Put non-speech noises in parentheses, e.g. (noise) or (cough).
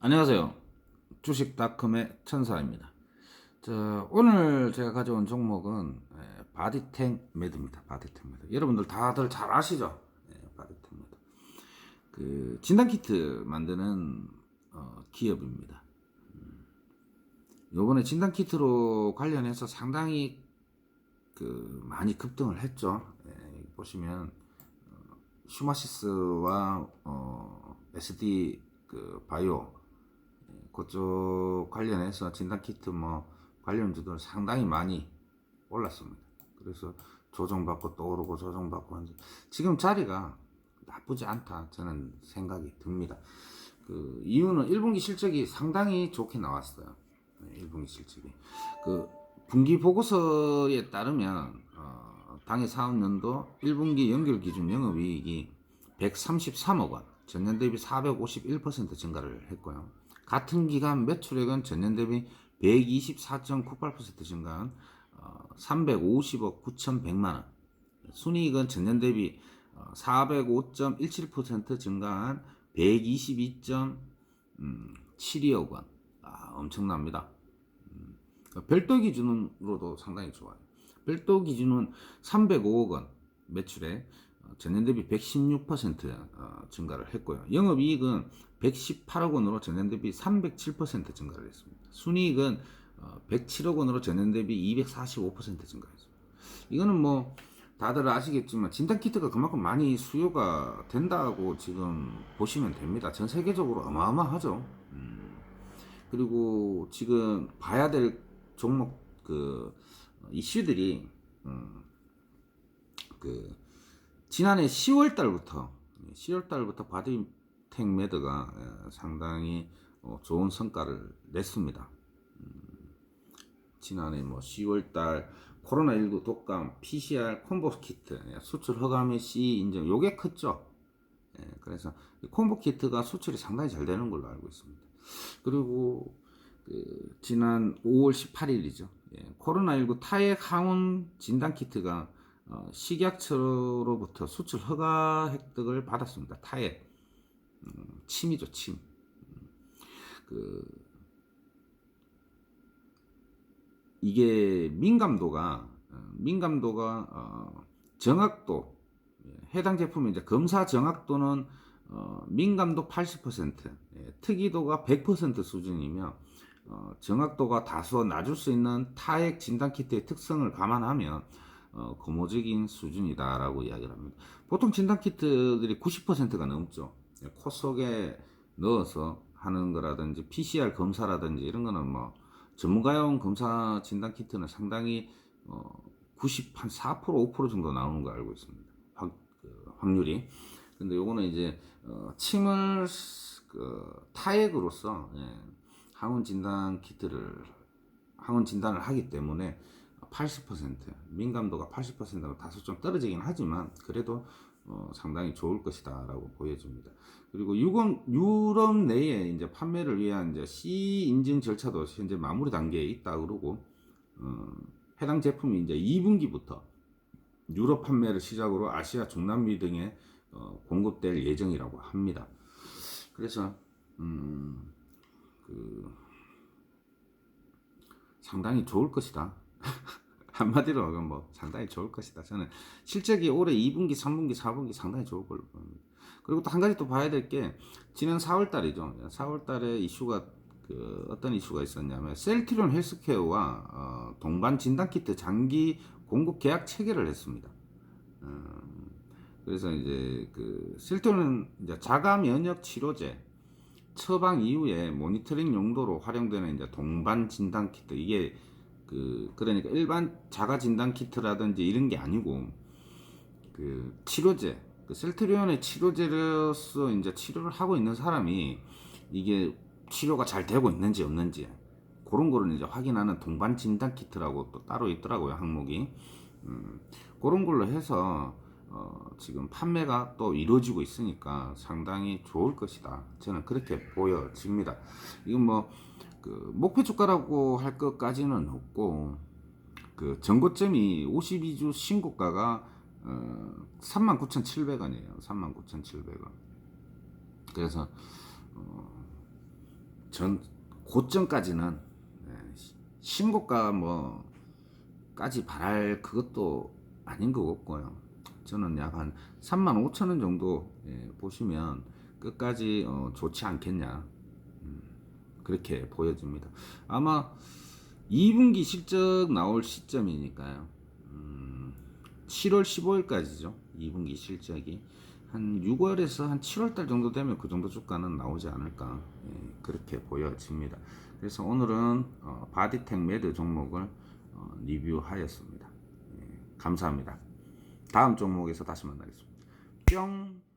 안녕하세요. 주식닷컴의 천사입니다. 자, 오늘 제가 가져온 종목은 예, 바디탱 매드입니다. 바디탱 매드. 여러분들 다들 잘 아시죠? 예, 바디탱 매드. 그 진단 키트 만드는 어, 기업입니다. 음, 요번에 진단 키트로 관련해서 상당히 그 많이 급등을 했죠. 예, 보시면 어, 슈마시스와 어, SD 그 바이오 그쪽 관련해서 진단키트 뭐 관련주들 상당히 많이 올랐습니다. 그래서 조정받고 또 오르고 조정받고 하는데 지금 자리가 나쁘지 않다 저는 생각이 듭니다. 그 이유는 1분기 실적이 상당히 좋게 나왔어요. 네, 1분기 실적이 그 분기 보고서에 따르면 어, 당해 사업년도 1분기 연결 기준 영업이익이 133억 원, 전년 대비 451% 증가를 했고요. 같은 기간 매출액은 전년 대비 124.98% 증가한 어, 350억 9,100만 원. 순이익은 전년 대비 어, 405.17% 증가한 122.72억 원. 아, 엄청납니다. 음, 별도 기준으로도 상당히 좋아요. 별도 기준은 305억 원 매출에 어, 전년 대비 116% 어, 증가를 했고요. 영업이익은 118억 원으로 전년 대비 307% 증가를 했습니다. 순이익은 107억 원으로 전년 대비 245% 증가했습니다. 이거는 뭐 다들 아시겠지만 진단 키트가 그만큼 많이 수요가 된다고 지금 보시면 됩니다. 전 세계적으로 어마어마하죠. 음. 그리고 지금 봐야 될 종목 그 이슈들이 음, 그 지난해 10월 달부터 10월 달부터 바디텍 매드가 예, 상당히 어, 좋은 성과를 냈습니다. 음, 지난해 뭐 10월 달 코로나19 독감 PCR 콤보 키트 예, 수출 허가미 C 인증 요게 컸죠. 예, 그래서 콤보 키트가 수출이 상당히 잘 되는 걸로 알고 있습니다. 그리고 그 지난 5월 18일이죠. 예, 코로나19 타액 항원 진단 키트가 어, 식약처로부터 수출 허가 획득을 받았습니다. 타액 음, 침이죠, 침. 음, 그 이게 민감도가 어, 민감도가 어, 정확도 예, 해당 제품의 이제 검사 정확도는 어, 민감도 80%, 예, 특이도가 100% 수준이며 어, 정확도가 다소 낮을 수 있는 타액 진단 키트의 특성을 감안하면 어, 고무적인 수준이다라고 이야기를 합니다. 보통 진단 키트들이 90%가 넘죠. 예, 코 속에 넣어서 하는 거라든지 PCR 검사라든지 이런 거는 뭐 전문가용 검사 진단 키트는 상당히 어, 90 한 4% 5% 정도 나오는 거 알고 있습니다. 확, 그, 확률이. 근데 요거는 이제 어, 침을 그, 타액으로서 예, 항원 진단 키트를 항원 진단을 하기 때문에 80% 민감도가 80%로 다소 좀 떨어지긴 하지만 그래도 어, 상당히 좋을 것이다라고 보여집니다. 그리고 유럽, 유럽 내에 이제 판매를 위한 이제 C 인증 절차도 현재 마무리 단계에 있다 그러고 어, 해당 제품이 이제 2분기부터 유럽 판매를 시작으로 아시아, 중남미 등에 어, 공급될 예정이라고 합니다. 그래서 음, 그 상당히 좋을 것이다. (laughs) 한마디로 하면 뭐 상당히 좋을 것이다. 저는 실적이 올해 2분기, 3분기, 4분기 상당히 좋을 걸로 봅니다. 그리고 또 한 가지 또 봐야 될 게 지난 4월 달이죠. 4월 달에 이슈가 그 어떤 이슈가 있었냐면 셀트리온 헬스케어와 어, 동반 진단 키트 장기 공급 계약 체결을 했습니다. 음, 그래서 이제 그 셀트리온은 이제 자가 면역 치료제 처방 이후에 모니터링 용도로 활용되는 이제 동반 진단 키트 이게 그 그러니까 일반 자가 진단 키트라든지 이런 게 아니고 그 치료제 그 셀트리온의 치료제로서 이제 치료를 하고 있는 사람이 이게 치료가 잘 되고 있는지 없는지 그런 거를 이제 확인하는 동반 진단 키트라고 또 따로 있더라고요 항목이. 음, 그런 걸로 해서 어, 지금 판매가 또 이루어지고 있으니까 상당히 좋을 것이다. 저는 그렇게 보여집니다. 이건 뭐 그 목표 주가라고 할 것까지는 없고 그 전고점이 52주 신고가가 어, 39,700원이에요. 39,700원. 그래서 어, 전 고점까지는 예, 시- 신고가 뭐까지 바랄 그것도 아닌 것 같고요. 저는 약 한 3만 5천 원 정도 예, 보시면 끝까지 어, 좋지 않겠냐 음, 그렇게 보여집니다. 아마 2분기 실적 나올 시점이니까요. 음, 7월 15일까지죠. 2분기 실적이 한 6월에서 한 7월 달 정도 되면 그 정도 주가는 나오지 않을까 예, 그렇게 보여집니다. 그래서 오늘은 어, 바디텍 매드 종목을 어, 리뷰하였습니다. 예, 감사합니다. 다음 종목에서 다시 만나겠습니다. 뿅.